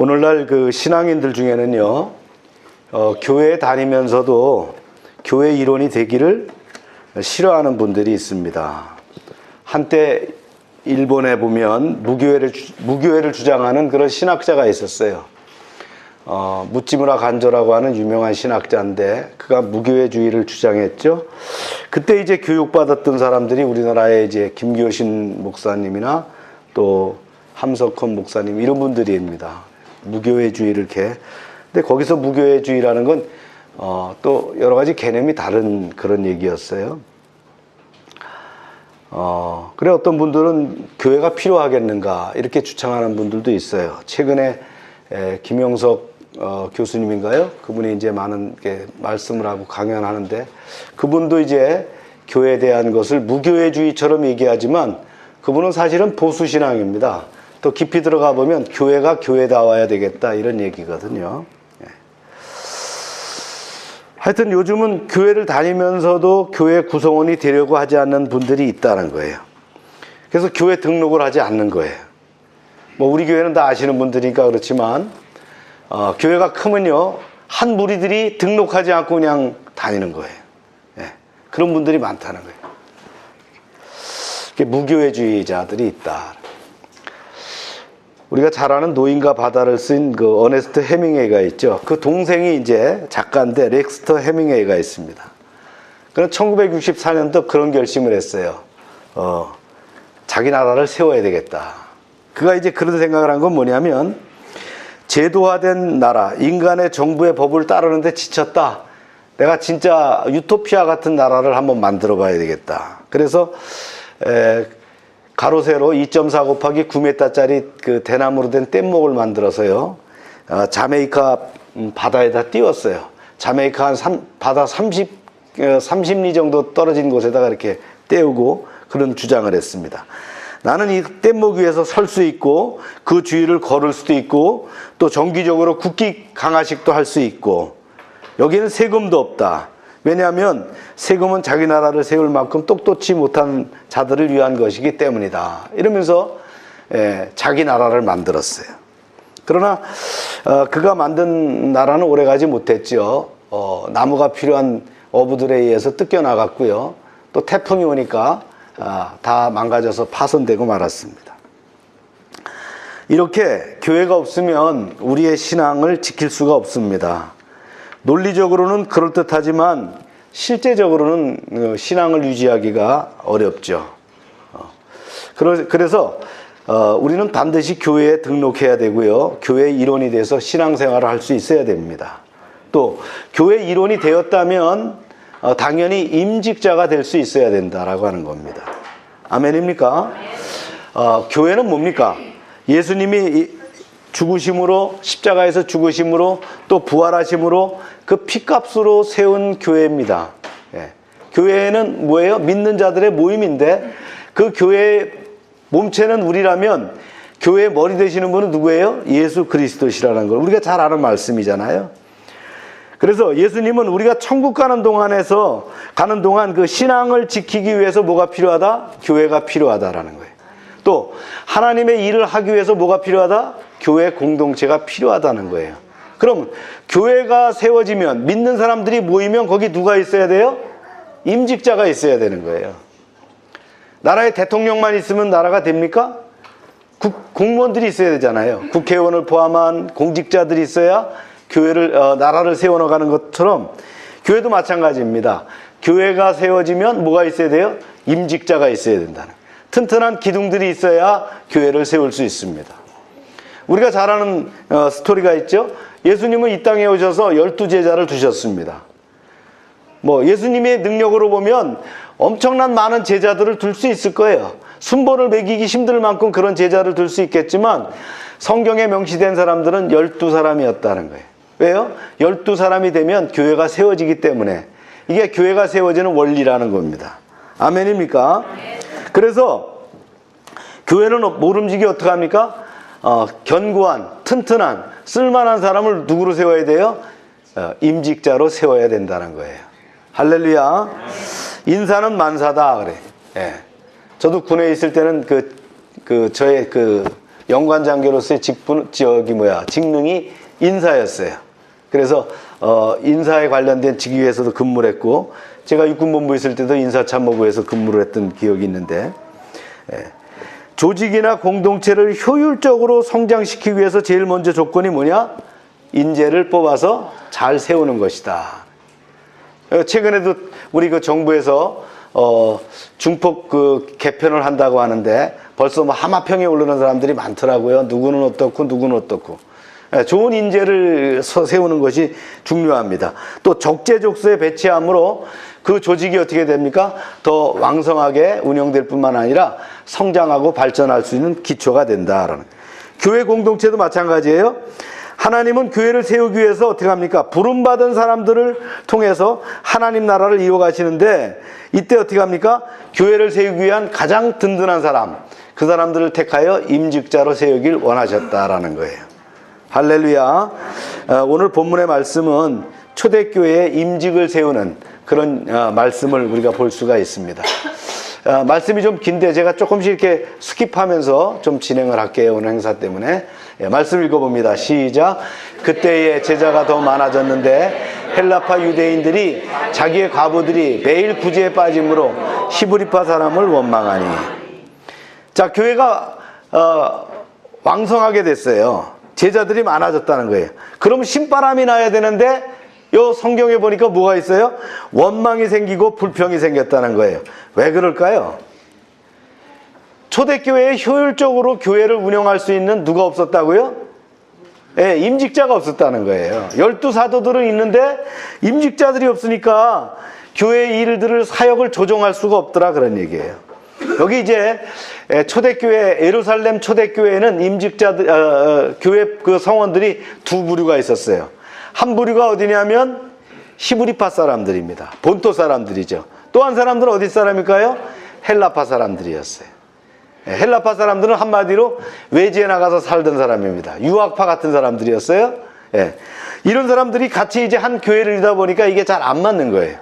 오늘날 그 신앙인들 중에는요, 어, 교회 다니면서도 교회 일원이 되기를 싫어하는 분들이 있습니다. 한때 일본에 보면 무교회를, 주- 무교회를 주장하는 그런 신학자가 있었어요. 어, 무찌무라 간조라고 하는 유명한 신학자인데 그가 무교회주의를 주장했죠. 그때 이제 교육받았던 사람들이 우리나라에 이제 김교신 목사님이나 또 함석헌 목사님 이런 분들입니다. 무교회주의를 이렇게. 근데 거기서 무교회주의라는 건 어, 또 여러 가지 개념이 다른 그런 얘기였어요. 어, 그래 어떤 분들은 교회가 필요하겠는가 이렇게 주창하는 분들도 있어요. 최근에 에, 김영석 어, 교수님인가요? 그분이 이제 많은 게 말씀을 하고 강연하는데 그분도 이제 교회에 대한 것을 무교회주의처럼 얘기하지만 그분은 사실은 보수 신앙입니다. 또 깊이 들어가 보면 교회가 교회다워야 되겠다 이런 얘기거든요. 예. 하여튼 요즘은 교회를 다니면서도 교회 구성원이 되려고 하지 않는 분들이 있다는 거예요. 그래서 교회 등록을 하지 않는 거예요. 뭐 우리 교회는 다 아시는 분들이니까 그렇지만 어, 교회가 크면요 한 무리들이 등록하지 않고 그냥 다니는 거예요. 예, 그런 분들이 많다는 거예요. 무교회주의자들이 있다. 우리가 잘 아는 노인과 바다를 쓴 그 어네스트 해밍웨이가 있죠. 그 동생이 이제 작가인데 렉스터 해밍웨이가 있습니다. 그는 1964년도 그런 결심을 했어요. 어, 자기 나라를 세워야 되겠다. 그가 이제 그런 생각을 한 건 뭐냐면 제도화된 나라, 인간의 정부의 법을 따르는데 지쳤다. 내가 진짜 유토피아 같은 나라를 한번 만들어 봐야 되겠다. 그래서 에, 가로 세로 2.4 곱하기 9m짜리 그 대나무로 된 뗏목을 만들어서요. 어, 자메이카 음, 바다에다 띄웠어요. 자메이카 한 삼- 바다 30, 어, 30리 정도 떨어진 곳에다가 이렇게 떼우고 그런 주장을 했습니다. 나는 이 뗏목 위에서 설 수 있고 그 주위를 걸을 수도 있고 또 정기적으로 국기 강화식도 할 수 있고 여기는 세금도 없다. 왜냐하면 세금은 자기 나라를 세울 만큼 똑똑치 못한 자들을 위한 것이기 때문이다. 이러면서 예, 자기 나라를 만들었어요. 그러나 어, 그가 만든 나라는 오래가지 못했죠. 어, 나무가 필요한 어부들에 의해서 뜯겨 나갔고요. 또 태풍이 오니까 아, 다 망가져서 파손되고 말았습니다. 이렇게 교회가 없으면 우리의 신앙을 지킬 수가 없습니다. 논리적으로는 그럴듯하지만 실제적으로는 어, 신앙을 유지하기가 어렵죠. 어, 그래서 어, 우리는 반드시 교회에 등록해야 되고요. 교회 일원이 돼서 신앙생활을 할 수 있어야 됩니다. 또 교회 일원이 되었다면 어, 당연히 임직자가 될 수 있어야 된다라고 하는 겁니다. 아멘입니까? 어, 교회는 뭡니까? 예수님이 이- 죽으심으로 십자가에서 죽으심으로 또 부활하심으로 그 피값으로 세운 교회입니다. 예. 교회는 뭐예요? 믿는 자들의 모임인데 그 교회의 몸체는 우리라면 교회의 머리 되시는 분은 누구예요? 예수 그리스도시라는 걸 우리가 잘 아는 말씀이잖아요. 그래서 예수님은 우리가 천국 가는 동안에서 가는 동안 그 신앙을 지키기 위해서 뭐가 필요하다? 교회가 필요하다라는 거예요. 또 하나님의 일을 하기 위해서 뭐가 필요하다? 교회 공동체가 필요하다는 거예요. 그럼 교회가 세워지면 믿는 사람들이 모이면 거기 누가 있어야 돼요? 임직자가 있어야 되는 거예요. 나라에 대통령만 있으면 나라가 됩니까? 국, 공무원들이 있어야 되잖아요. 국회의원을 포함한 공직자들이 있어야 교회를 어, 나라를 세워나가는 것처럼 교회도 마찬가지입니다. 교회가 세워지면 뭐가 있어야 돼요? 임직자가 있어야 된다는. 튼튼한 기둥들이 있어야 교회를 세울 수 있습니다. 우리가 잘 아는 어, 스토리가 있죠. 예수님은 이 땅에 오셔서 열두 제자를 두셨습니다. 뭐 예수님의 능력으로 보면 엄청난 많은 제자들을 둘 수 있을 거예요. 순번을 매기기 힘들 만큼 그런 제자를 둘 수 있겠지만 성경에 명시된 사람들은 열두 사람이었다는 거예요. 왜요? 열두 사람이 되면 교회가 세워지기 때문에 이게 교회가 세워지는 원리라는 겁니다. 아멘입니까? 그래서 교회는 모름지기 어떻게 합니까? 어, 견고한, 튼튼한, 쓸만한 사람을 누구로 세워야 돼요? 어, 임직자로 세워야 된다는 거예요. 할렐루야. 인사는 만사다 그래. 예. 저도 군에 있을 때는 그, 그 저의 그 영관장교로서의 직분 저기 뭐야 직능이 인사였어요. 그래서 어, 인사에 관련된 직위에서도 근무를 했고 제가 육군본부에 있을 때도 인사참모부에서 근무를 했던 기억이 있는데 예. 조직이나 공동체를 효율적으로 성장시키기 위해서 제일 먼저 조건이 뭐냐? 인재를 뽑아서 잘 세우는 것이다. 어, 최근에도 우리 그 정부에서 어, 중폭 그 개편을 한다고 하는데 벌써 뭐 하마평에 오르는 사람들이 많더라고요. 누구는 어떻고 누구는 어떻고. 예, 좋은 인재를 서- 세우는 것이 중요합니다. 또 적재적소에 배치함으로 그 조직이 어떻게 됩니까? 더 왕성하게 운영될 뿐만 아니라 성장하고 발전할 수 있는 기초가 된다라는. 교회 공동체도 마찬가지예요. 하나님은 교회를 세우기 위해서 어떻게 합니까? 부름받은 사람들을 통해서 하나님 나라를 이어가시는데 이때 어떻게 합니까? 교회를 세우기 위한 가장 든든한 사람, 그 사람들을 택하여 임직자로 세우길 원하셨다라는 거예요. 할렐루야. 어, 오늘 본문의 말씀은 초대교회의 임직을 세우는 그런 어, 말씀을 우리가 볼 수가 있습니다. 어, 말씀이 좀 긴데 제가 조금씩 이렇게 스킵하면서 좀 진행을 할게요. 오늘 행사 때문에. 예, 말씀 읽어봅니다. 시작. 그때의 제자가 더 많아졌는데 헬라파 유대인들이 자기의 과부들이 매일 구제에 빠짐으로 히브리파 사람을 원망하니. 자, 교회가 어, 왕성하게 됐어요. 제자들이 많아졌다는 거예요. 그럼 신바람이 나야 되는데 요 성경에 보니까 뭐가 있어요? 원망이 생기고 불평이 생겼다는 거예요. 왜 그럴까요? 초대교회에 효율적으로 교회를 운영할 수 있는 누가 없었다고요? 예, 임직자가 없었다는 거예요. 열두 사도들은 있는데 임직자들이 없으니까 교회 일들을 사역을 조정할 수가 없더라 그런 얘기예요. 여기 이제 에, 초대교회 예루살렘 초대교회에는 임직자들 어, 어, 교회 그 성원들이 두 부류가 있었어요. 한 부류가 어디냐면 히브리파 사람들입니다. 본토 사람들이죠. 또 한 사람들은 어디 사람일까요? 헬라파 사람들이었어요. 예, 헬라파 사람들은 한마디로 외지에 나가서 살던 사람입니다. 유학파 같은 사람들이었어요. 예. 이런 사람들이 같이 이제 한 교회를 이루다 보니까 이게 잘 안 맞는 거예요.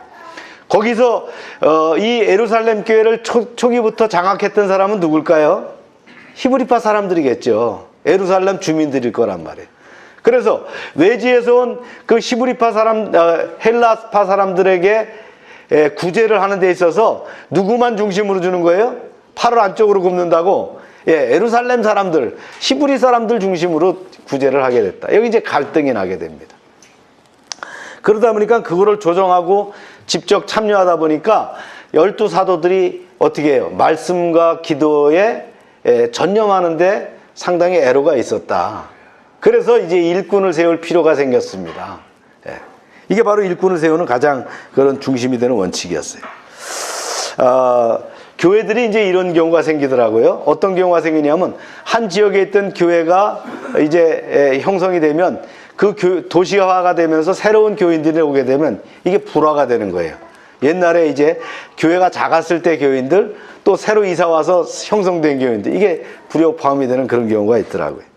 거기서 어, 이 예루살렘 교회를 초, 초기부터 장악했던 사람은 누굴까요? 히브리파 사람들이겠죠. 예루살렘 주민들일 거란 말이에요. 그래서 외지에서 온그 히브리파 사람, 어, 헬라파 사람들에게 에, 구제를 하는 데 있어서 누구만 중심으로 주는 거예요? 팔을 안쪽으로 굽는다고 예, 예루살렘 사람들, 히브리 사람들 중심으로 구제를 하게 됐다. 여기 이제 갈등이 나게 됩니다. 그러다 보니까 그거를 조정하고 직접 참여하다 보니까 열두 사도들이 어떻게 해요? 말씀과 기도에 에, 전념하는데 상당히 애로가 있었다. 그래서 이제 일꾼을 세울 필요가 생겼습니다. 예. 이게 바로 일꾼을 세우는 가장 그런 중심이 되는 원칙이었어요. 아, 교회들이 이제 이런 경우가 생기더라고요. 어떤 경우가 생기냐면 한 지역에 있던 교회가 이제 에, 형성이 되면 그 교- 도시화가 되면서 새로운 교인들이 오게 되면 이게 불화가 되는 거예요. 옛날에 이제 교회가 작았을 때 교인들 또 새로 이사 와서 형성된 교인들 이게 불협 포함이 되는 그런 경우가 있더라고요.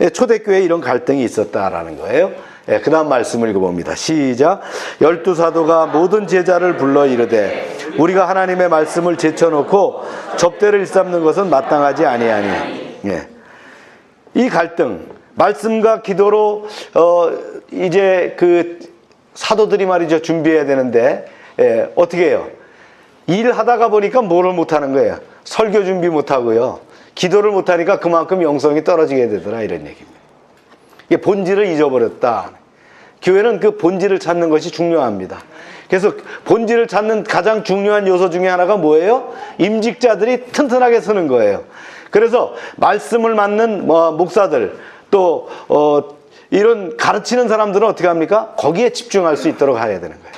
예, 초대교회에 이런 갈등이 있었다라는 거예요. 예, 그 다음 말씀을 읽어봅니다. 시작. 열두 사도가 모든 제자를 불러 이르되 우리가 하나님의 말씀을 제쳐놓고 접대를 일삼는 것은 마땅하지 아니하니. 예. 이 갈등, 말씀과 기도로 어 이제 그 사도들이 말이죠 준비해야 되는데 예, 어떻게 해요? 일하다가 보니까 뭐를 못하는 거예요? 설교 준비 못하고요. 기도를 못하니까 그만큼 영성이 떨어지게 되더라 이런 얘기입니다. 이게 본질을 잊어버렸다. 교회는 그 본질을 찾는 것이 중요합니다. 그래서 본질을 찾는 가장 중요한 요소 중에 하나가 뭐예요? 임직자들이 튼튼하게 서는 거예요. 그래서 말씀을 맡는 뭐 목사들 또 어, 이런 가르치는 사람들은 어떻게 합니까? 거기에 집중할 수 있도록 해야 되는 거예요.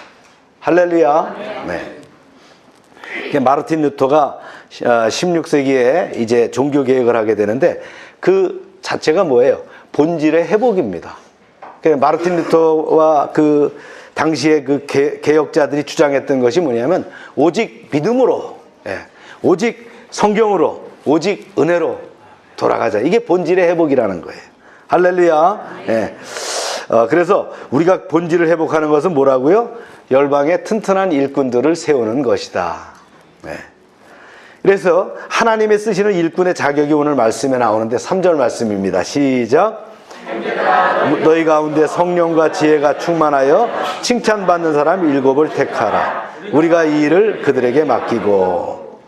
할렐루야. 네. 마르틴 루터가 16세기에 이제 종교 개혁을 하게 되는데 그 자체가 뭐예요? 본질의 회복입니다. 그 마르틴 루터와 그 당시에 그 개, 개혁자들이 주장했던 것이 뭐냐면 오직 믿음으로, 예, 오직 성경으로, 오직 은혜로 돌아가자. 이게 본질의 회복이라는 거예요. 할렐루야. 예. 어, 그래서 우리가 본질을 회복하는 것은 뭐라고요? 열방의 튼튼한 일꾼들을 세우는 것이다. 네. 그래서 하나님의 쓰시는 일꾼의 자격이 오늘 말씀에 나오는데 3절 말씀입니다. 시작. 너희 가운데 성령과 지혜가 충만하여 칭찬받는 사람 일곱을 택하라. 우리가 이 일을 그들에게 맡기고.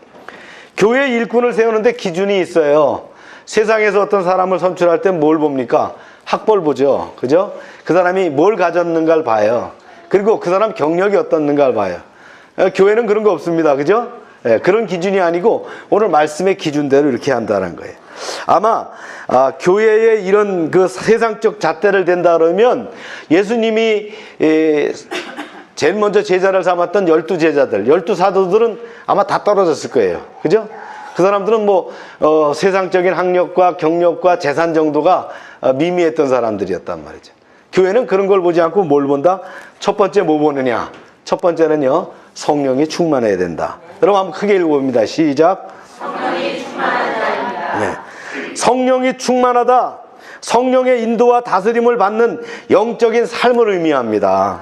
교회 일꾼을 세우는데 기준이 있어요. 세상에서 어떤 사람을 선출할 때 뭘 봅니까? 학벌 보죠. 그죠? 그 사람이 뭘 가졌는가를 봐요. 그리고 그 사람 경력이 어떻는가를 봐요. 어, 교회는 그런 거 없습니다. 그죠? 예, 그런 기준이 아니고 오늘 말씀의 기준대로 이렇게 한다는 거예요. 아마 아, 교회의 이런 그 세상적 잣대를 댄다 그러면 예수님이 에, 제일 먼저 제자를 삼았던 열두 제자들, 열두 사도들은 아마 다 떨어졌을 거예요. 그죠? 그 사람들은 뭐 어, 세상적인 학력과 경력과 재산 정도가 어, 미미했던 사람들이었단 말이죠. 교회는 그런 걸 보지 않고 뭘 본다? 첫 번째 뭐 보느냐? 첫 번째는요 성령이 충만해야 된다. 여러분 한번 크게 읽어봅니다. 시작. 성령이 충만하다. 네. 성령이 충만하다. 성령의 인도와 다스림을 받는 영적인 삶을 의미합니다.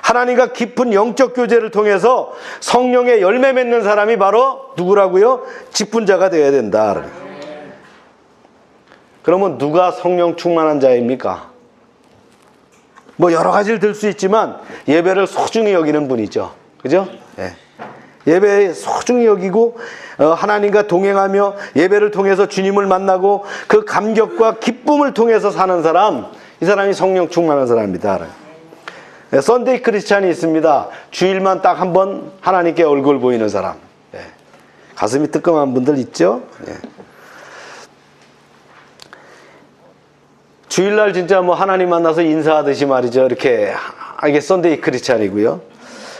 하나님과 깊은 영적 교제를 통해서 성령의 열매 맺는 사람이 바로 누구라고요? 직분자가 되어야 된다. 그러면 누가 성령 충만한 자입니까? 뭐 여러 가지를 들 수 있지만 예배를 소중히 여기는 분이죠. 그죠? 예. 예배에 소중히 여기고 어, 하나님과 동행하며 예배를 통해서 주님을 만나고 그 감격과 기쁨을 통해서 사는 사람 이 사람이 성령 충만한 사람입니다. 예, 썬데이 크리스찬이 있습니다. 주일만 딱 한 번 하나님께 얼굴 보이는 사람. 예. 가슴이 뜨끔한 분들 있죠? 예. 주일날 진짜 뭐 하나님 만나서 인사하듯이 말이죠. 이렇게 아, 이게 썬데이 크리스찬이고요.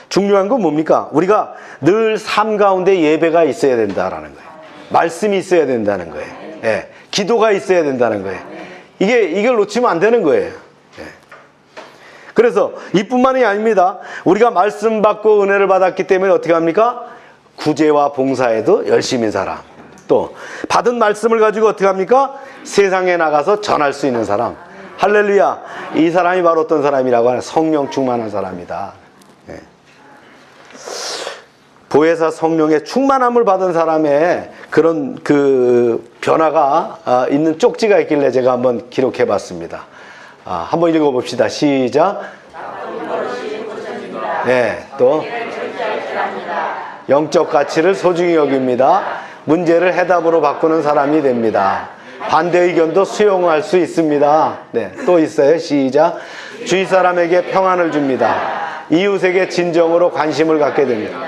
중요한 건 뭡니까? 우리가 늘 삶 가운데 예배가 있어야 된다라는 거예요. 말씀이 있어야 된다는 거예요. 예. 기도가 있어야 된다는 거예요. 이게 이걸 놓치면 안 되는 거예요. 예. 그래서 이뿐만이 아닙니다. 우리가 말씀 받고 은혜를 받았기 때문에 어떻게 합니까? 구제와 봉사에도 열심인 사람. 또 받은 말씀을 가지고 어떻게 합니까? 세상에 나가서 전할 수 있는 사람. 할렐루야. 이 사람이 바로 어떤 사람이라고 하는 성령 충만한 사람이다. 예. 보혜사 성령의 충만함을 받은 사람의 그런 그 변화가 아, 있는 쪽지가 있길래 제가 한번 기록해 봤습니다. 아, 한번 읽어 봅시다. 시작. 네, 또 영적 가치를 소중히 여깁니다. 문제를 해답으로 바꾸는 사람이 됩니다. 반대 의견도 수용할 수 있습니다. 네, 또 있어요. 시작. 주위 사람에게 평안을 줍니다. 이웃에게 진정으로 관심을 갖게 됩니다.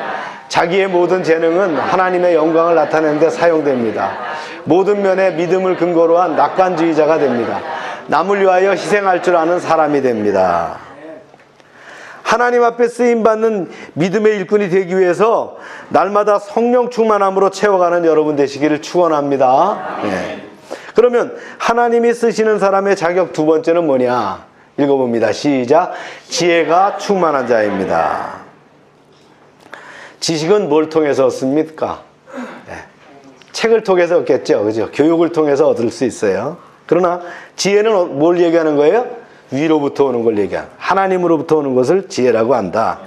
자기의 모든 재능은 하나님의 영광을 나타내는 데 사용됩니다. 모든 면에 믿음을 근거로 한 낙관주의자가 됩니다. 남을 위하여 희생할 줄 아는 사람이 됩니다. 하나님 앞에 쓰임 받는 믿음의 일꾼이 되기 위해서 날마다 성령 충만함으로 채워가는 여러분 되시기를 축원합니다. 네. 그러면 하나님이 쓰시는 사람의 자격 두 번째는 뭐냐? 읽어봅니다. 시작. 지혜가 충만한 자입니다. 지식은 뭘 통해서 얻습니까? 네. 책을 통해서 얻겠죠. 그죠? 교육을 통해서 얻을 수 있어요. 그러나 지혜는 뭘 얘기하는 거예요? 위로부터 오는 걸 얘기한 하나님으로부터 오는 것을 지혜라고 한다.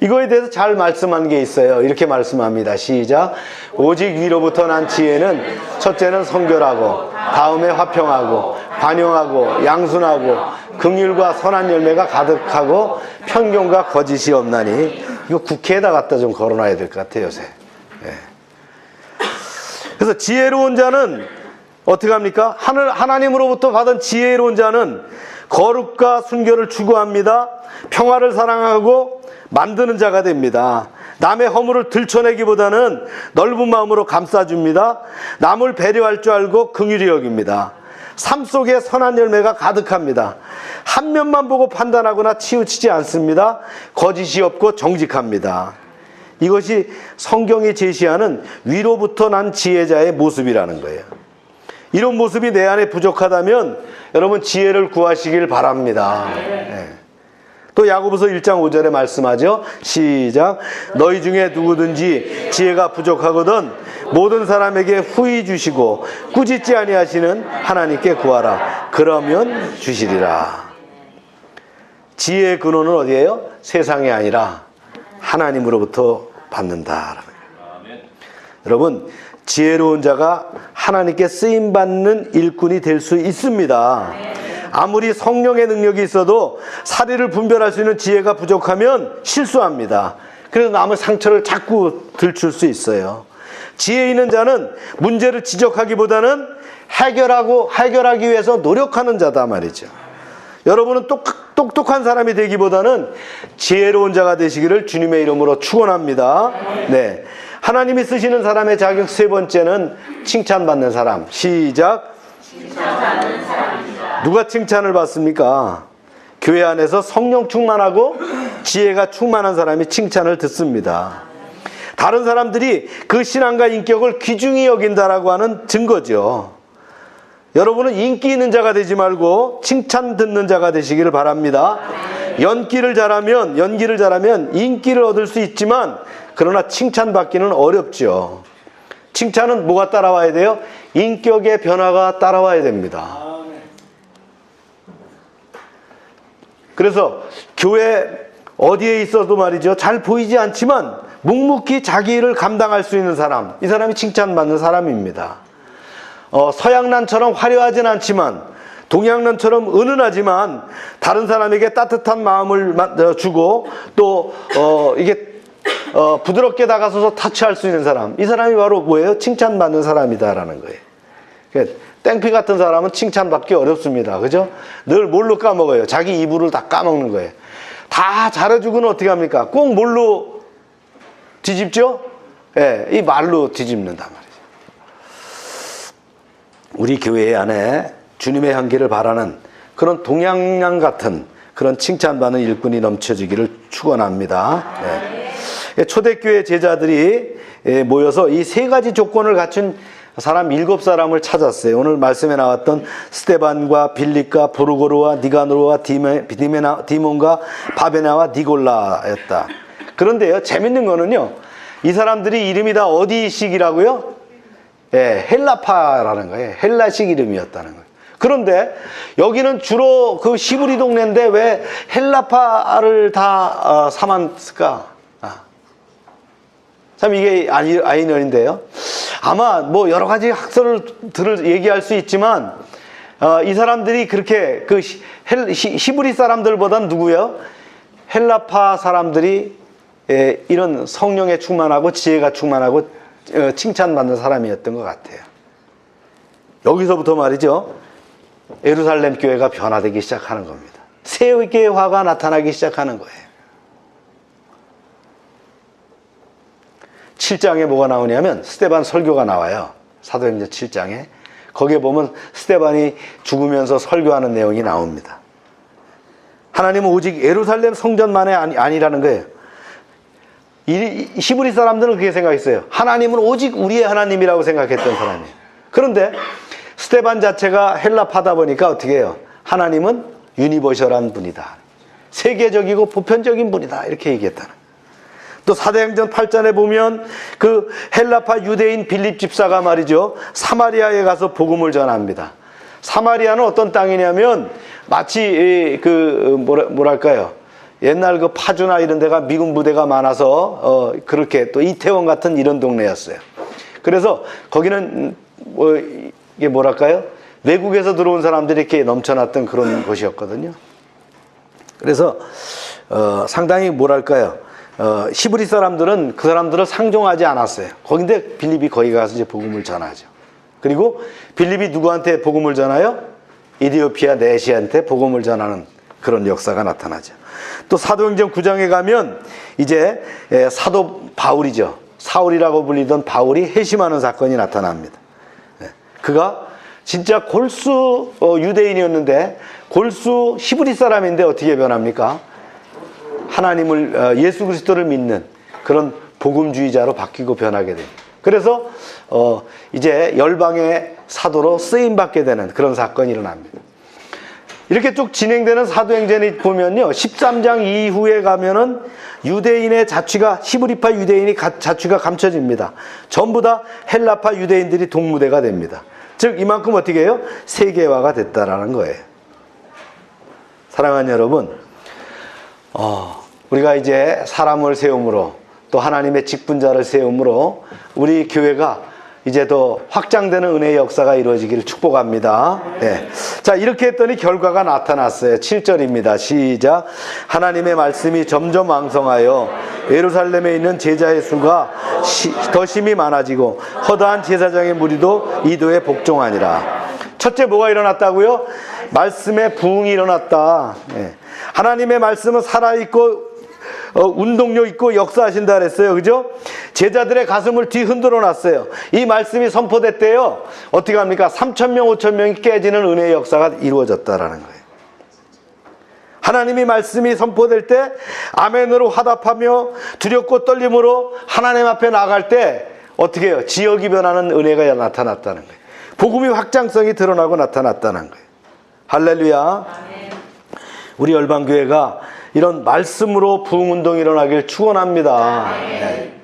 이거에 대해서 잘 말씀한 게 있어요. 이렇게 말씀합니다. 시작. 오직 위로부터 난 지혜는 첫째는 성결하고 다음에 화평하고 관용하고 양순하고 긍휼과 선한 열매가 가득하고 편견과 거짓이 없나니 이거 국회에다 갖다 좀 걸어놔야 될 것 같아요 요새. 예. 그래서 지혜로운 자는 어떻게 합니까? 하늘 하나님으로부터 받은 지혜로운 자는 거룩과 순결을 추구합니다. 평화를 사랑하고 만드는 자가 됩니다. 남의 허물을 들춰내기보다는 넓은 마음으로 감싸줍니다. 남을 배려할 줄 알고 긍휼히 여깁니다. 삶 속에 선한 열매가 가득합니다. 한 면만 보고 판단하거나 치우치지 않습니다. 거짓이 없고 정직합니다. 이것이 성경이 제시하는 위로부터 난 지혜자의 모습이라는 거예요. 이런 모습이 내 안에 부족하다면 여러분 지혜를 구하시길 바랍니다. 네. 또 야고보서 1장 5절에 말씀하죠. 시작. 너희 중에 누구든지 지혜가 부족하거든 모든 사람에게 후히 주시고 꾸짖지 아니하시는 하나님께 구하라. 그러면 주시리라. 지혜의 근원은 어디예요? 세상이 아니라 하나님으로부터 받는다. 여러분, 지혜로운 자가 하나님께 쓰임 받는 일꾼이 될 수 있습니다. 아무리 성령의 능력이 있어도 사리를 분별할 수 있는 지혜가 부족하면 실수합니다. 그래서 남의 상처를 자꾸 들출 수 있어요. 지혜 있는 자는 문제를 지적하기보다는 해결하고 해결하기 위해서 노력하는 자다 말이죠. 여러분은 똑, 똑똑한 사람이 되기보다는 지혜로운 자가 되시기를 주님의 이름으로 축원합니다. 네. 하나님이 쓰시는 사람의 자격 세 번째는 칭찬받는 사람. 시작. 누가 칭찬을 받습니까? 교회 안에서 성령 충만하고 지혜가 충만한 사람이 칭찬을 듣습니다. 다른 사람들이 그 신앙과 인격을 귀중히 여긴다라고 하는 증거죠. 여러분은 인기 있는 자가 되지 말고 칭찬 듣는 자가 되시기를 바랍니다. 연기를 잘하면 연기를 잘하면 인기를 얻을 수 있지만 그러나 칭찬 받기는 어렵죠. 칭찬은 뭐가 따라와야 돼요? 인격의 변화가 따라와야 됩니다. 그래서 교회 어디에 있어도 말이죠. 잘 보이지 않지만 묵묵히 자기 일을 감당할 수 있는 사람. 이 사람이 칭찬받는 사람입니다. 어, 서양난처럼 화려하진 않지만 동양난처럼 은은하지만 다른 사람에게 따뜻한 마음을 마- 어, 주고 또 어, 이게 어, 부드럽게 다가서서 타치할 수 있는 사람. 이 사람이 바로 뭐예요? 칭찬받는 사람이다라는 거예요. 그 땡피 같은 사람은 칭찬받기 어렵습니다. 그죠? 늘 뭘로 까먹어요? 자기 이불을 다 까먹는 거예요. 다 잘해주고는 어떻게 합니까? 꼭 뭘로 뒤집죠? 예, 이 말로 뒤집는단 말이죠. 우리 교회 안에 주님의 향기를 바라는 그런 동양양 같은 그런 칭찬받는 일꾼이 넘쳐지기를 축원합니다. 네. 초대교회 제자들이 예, 모여서 이 세 가지 조건을 갖춘 사람 일곱 사람을 찾았어요. 오늘 말씀에 나왔던 스테반과 빌립과 보르고르와 니가노르와 디메, 디메나, 디몬과 바베나와 니골라였다. 그런데요, 재밌는 거는요, 이 사람들이 이름이 다 어디식이라고요? 예, 헬라파라는 거예요. 헬라식 이름이었다는 거예요. 그런데 여기는 주로 그 시부리 동네인데 왜 헬라파를 다 어, 삼았을까? 아. 참 이게 아이- 아이러니인데요. 아마 뭐 여러 가지 학설을 들을 얘기할 수 있지만 어, 이 사람들이 그렇게 그 시- 헬- 시- 시부리 사람들보단 누구요? 헬라파 사람들이 예, 이런 성령에 충만하고 지혜가 충만하고 어, 칭찬받는 사람이었던 것 같아요. 여기서부터 말이죠. 예루살렘 교회가 변화되기 시작하는 겁니다. 세계화가 나타나기 시작하는 거예요. 7장에 뭐가 나오냐면 스테반 설교가 나와요. 사도행전 7장에. 거기에 보면 스테반이 죽으면서 설교하는 내용이 나옵니다. 하나님은 오직 예루살렘 성전만이 아니, 아니라는 거예요. 이, 이 히브리 사람들은 그렇게 생각했어요. 하나님은 오직 우리의 하나님이라고 생각했던 사람이에요. 그런데 스테반 자체가 헬라파다 보니까 어떻게 해요? 하나님은 유니버셜한 분이다. 세계적이고 보편적인 분이다. 이렇게 얘기했다는. 또 사도행전 8장에 보면 그 헬라파 유대인 빌립 집사가 말이죠. 사마리아에 가서 복음을 전합니다. 사마리아는 어떤 땅이냐면 마치 이그 뭐랄까요? 옛날 그 파주나 이런 데가 미군 부대가 많아서 어 그렇게 또 이태원 같은 이런 동네였어요. 그래서 거기는 뭐 이게 뭐랄까요? 외국에서 들어온 사람들이 이렇게 넘쳐났던 그런 곳이었거든요. 그래서 어, 상당히 뭐랄까요? 어, 히브리 사람들은 그 사람들을 상종하지 않았어요. 거긴데 빌립이 거기 가서 이제 복음을 전하죠. 그리고 빌립이 누구한테 복음을 전하요? 이디오피아 네시한테 복음을 전하는 그런 역사가 나타나죠. 또 사도행전 9장에 가면 이제 예, 사도 바울이죠. 사울이라고 불리던 바울이 회심하는 사건이 나타납니다. 예, 그가 진짜 골수 어, 유대인이었는데 골수 히브리 사람인데 어떻게 변합니까? 하나님을 어, 예수 그리스도를 믿는 그런 복음주의자로 바뀌고 변하게 됩니다. 그래서 어, 이제 열방의 사도로 쓰임 받게 되는 그런 사건이 일어납니다. 이렇게 쭉 진행되는 사도행전이 보면요. 13장 이후에 가면은 유대인의 자취가 히브리파 유대인이 가- 자취가 감춰집니다. 전부 다 헬라파 유대인들이 동무대가 됩니다. 즉 이만큼 어떻게 해요? 세계화가 됐다라는 거예요. 사랑하는 여러분, 어, 우리가 이제 사람을 세움으로 또 하나님의 직분자를 세움으로 우리 교회가 이제 더 확장되는 은혜의 역사가 이루어지기를 축복합니다. 네. 자, 이렇게 했더니 결과가 나타났어요. 7절입니다. 시작. 하나님의 말씀이 점점 왕성하여 예루살렘에 있는 제자의 수가 시- 더 심히 많아지고 허다한 제사장의 무리도 이도에 복종하니라. 첫째 뭐가 일어났다고요? 말씀의 부흥이 일어났다. 예. 하나님의 말씀은 살아있고 어, 운동력 있고 역사하신다 그랬어요. 그죠? 제자들의 가슴을 뒤흔들어 놨어요. 이 말씀이 선포됐대요. 어떻게 합니까? 3천명, 5천명이 깨지는 은혜의 역사가 이루어졌다라는 거예요. 하나님이 말씀이 선포될 때 아멘으로 화답하며 두렵고 떨림으로 하나님 앞에 나갈 때 어떻게 해요? 지역이 변하는 은혜가 나타났다는 거예요. 복음의 확장성이 드러나고 나타났다는 거예요. 할렐루야. 우리 열방교회가 이런 말씀으로 부흥운동이 일어나길 축원합니다. 네.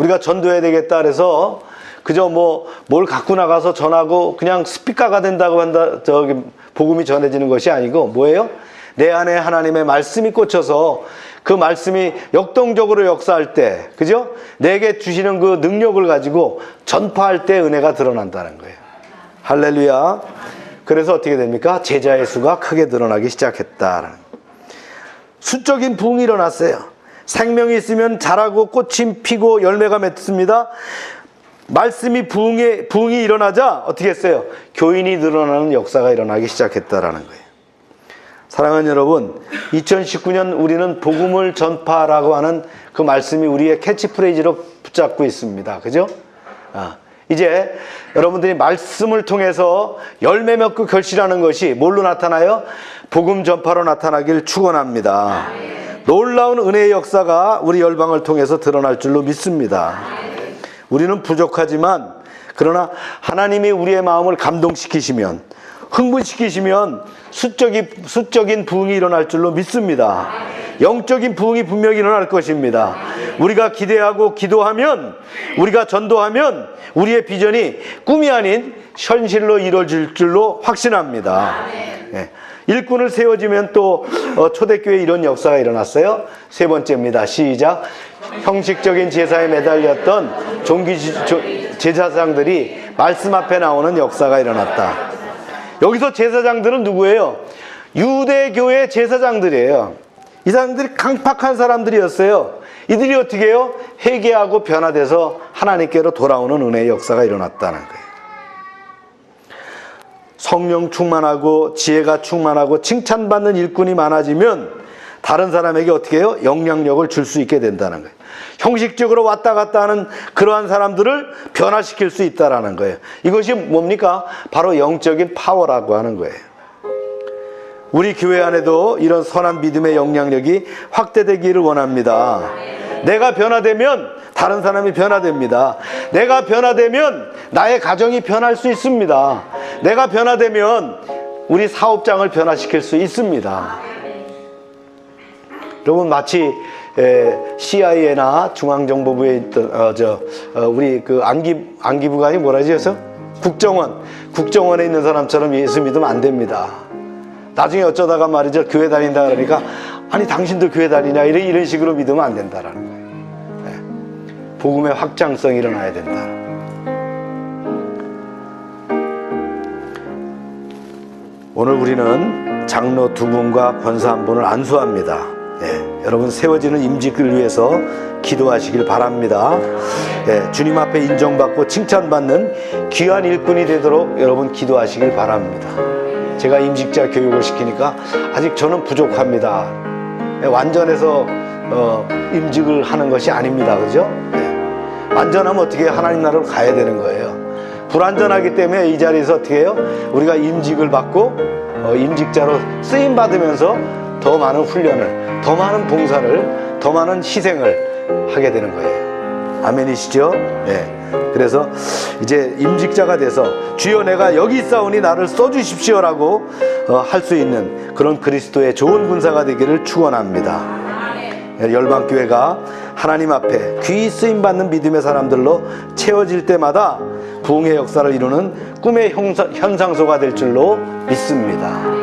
우리가 전도해야 되겠다 그래서 그저 뭐 뭘 갖고 나가서 전하고 그냥 스피커가 된다고 한다 저기 복음이 전해지는 것이 아니고 뭐예요? 내 안에 하나님의 말씀이 꽂혀서 그 말씀이 역동적으로 역사할 때 그죠? 내게 주시는 그 능력을 가지고 전파할 때 은혜가 드러난다는 거예요. 할렐루야. 그래서 어떻게 됩니까? 제자의 수가 크게 늘어나기 거예요. 수적인 부흥이 일어났어요. 생명이 있으면 자라고 꽃이 피고 열매가 맺습니다. 말씀이 부흥이, 부흥이 일어나자 어떻게 했어요? 교인이 늘어나는 역사가 일어나기 시작했다라는 거예요. 사랑하는 여러분, 2019년 우리는 복음을 전파라고 하는 그 말씀이 우리의 캐치프레이즈로 붙잡고 있습니다. 그죠? 아, 이제 여러분들이 말씀을 통해서 열매 맺고 결실하는 것이 뭘로 나타나요? 복음 전파로 나타나길 축원합니다. 놀라운 은혜의 역사가 우리 열방을 통해서 드러날 줄로 믿습니다. 우리는 부족하지만 그러나 하나님이 우리의 마음을 감동시키시면 흥분시키시면 수적인, 수적인 부흥이 일어날 줄로 믿습니다. 영적인 부흥이 분명히 일어날 것입니다. 우리가 기대하고 기도하면, 우리가 전도하면 우리의 비전이 꿈이 아닌 현실로 이루어질 줄로 확신합니다. 예. 일꾼을 세워지면 또 어, 초대교회 이런 역사가 일어났어요. 세 번째입니다. 시작. 형식적인 제사에 매달렸던 종기 제사장들이 말씀 앞에 나오는 역사가 일어났다. 여기서 제사장들은 누구예요? 유대교회 제사장들이에요. 이 사람들이 강팍한 사람들이었어요. 이들이 어떻게 해요? 회개하고 변화돼서 하나님께로 돌아오는 은혜의 역사가 일어났다는 거예요. 성령 충만하고 지혜가 충만하고 칭찬받는 일꾼이 많아지면 다른 사람에게 어떻게 해요? 영향력을 줄 수 있게 된다는 거예요. 형식적으로 왔다 갔다 하는 그러한 사람들을 변화시킬 수 있다라는 거예요. 이것이 뭡니까? 바로 영적인 파워라고 하는 거예요. 우리 교회 안에도 이런 선한 믿음의 영향력이 확대되기를 원합니다. 내가 변화되면 다른 사람이 변화됩니다. 내가 변화되면 나의 가정이 변할 수 있습니다. 내가 변화되면 우리 사업장을 변화시킬 수 있습니다. 여러분 마치 CIA나 중앙정보부에 있던 어, 저 어, 우리 그 안기 안기부가 아니 뭐라지 해서 국정원 국정원에 있는 사람처럼 예수 믿으면 안 됩니다. 나중에 어쩌다가 말이죠 교회 다닌다 그러니까 아니 당신도 교회 다니냐 이런 이런 식으로 믿으면 안 된다라는. 복음의 확장성이 일어나야 된다. 오늘 우리는 장로 두 분과 권사 한 분을 안수합니다. 예, 여러분 세워지는 임직을 위해서 기도하시길 바랍니다. 예, 주님 앞에 인정받고 칭찬받는 귀한 일꾼이 되도록 여러분 기도하시길 바랍니다. 제가 임직자 교육을 시키니까 아직 저는 부족합니다. 예, 완전해서 어, 임직을 하는 것이 아닙니다. 그죠? 예, 완전하면 어떻게 하나님 나라로 가야 되는 거예요. 불완전하기 때문에 이 자리에서 어떻게 해요? 우리가 임직을 받고 어, 임직자로 쓰임 받으면서 더 많은 훈련을, 더 많은 봉사를, 더 많은 희생을 하게 되는 거예요. 아멘이시죠? 네. 그래서 이제 임직자가 돼서 주여 내가 여기 있사오니 나를 써주십시오라고 어, 할수 있는 그런 그리스도의 좋은 군사가 되기를 축원합니다. 열방교회가 하나님 앞에 귀 쓰임 받는 믿음의 사람들로 채워질 때마다 부흥의 역사를 이루는 꿈의 현상소가 될 줄로 믿습니다.